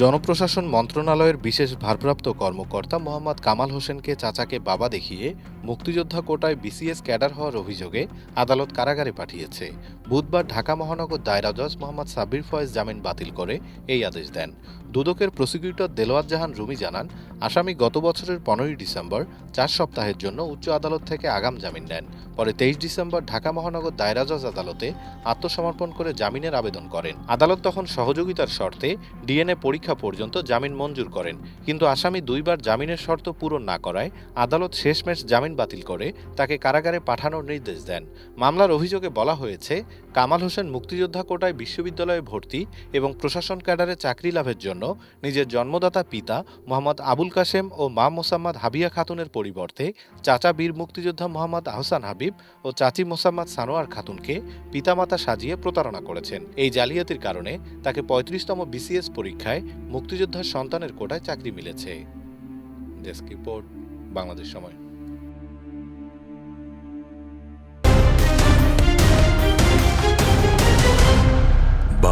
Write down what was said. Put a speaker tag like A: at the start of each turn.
A: জনপ্রশাসন মন্ত্রণালয়ের বিশেষ ভারপ্রাপ্ত কর্মকর্তা মোহাম্মদ কামাল হোসেনকে চাচাকে বাবা দেখিয়ে মুক্তিযোদ্ধা কোটায় বিসিএস ক্যাডার হওয়ার অভিযোগে আদালত কারাগারে পাঠিয়েছে। বুধবার ঢাকা মহানগর দায়রা জজ মোহাম্মদ সাব্বির ফয়েজ জামিন বাতিল করে এই আদেশ দেন। দুদকের প্রসিকিউটর দেলোয়ার জাহান রুমি জানান, আসামি গত বছরের পনেরোই ডিসেম্বর, চার সপ্তাহের জন্য উচ্চ আদালত থেকে আগাম জামিন নেন। পরে তেইশ ডিসেম্বর ঢাকা মহানগর দায়রা জজ আদালতে আত্মসমর্পণ করে জামিনের আবেদন করেন। আদালত তখন সহযোগিতার শর্তে ডিএনএ পরীক্ষা পর্যন্ত জামিন মঞ্জুর করেন। কিন্তু আসামি দুইবার জামিনের শর্ত পূরণ না করায় আদালত শেষমেশ জামিন বাতিল করে তাকে কারাগারে পাঠানোর নির্দেশ দেন। মামলার অভিযোগে বলা হয়েছে, কামাল হোসেন মুক্তিযোদ্ধা কোটায় বিশ্ববিদ্যালয়ে ভর্তি এবং প্রশাসন ক্যাডারে চাকরি লাভের জন্য নিজের জন্মদাতা পিতা মোহাম্মদ আবুল কাশেম ও মা মোসাম্মদ হাবিয়া খাতুনের পরিবর্তে চাচা বীর মুক্তিযোদ্ধা মোহাম্মদ আহসান হাবিব ও চাচি মোসাম্মদ সানোয়ার খাতুনকে পিতামাতা সাজিয়ে প্রতারণা করেছেন। এই জালিয়াতির কারণে তাকে পঁয়ত্রিশতম বিসিএস পরীক্ষায় মুক্তিযোদ্ধার সন্তানের কোটায় চাকরি মিলেছে। ডেস্ক রিপোর্ট, বাংলাদেশ সময়।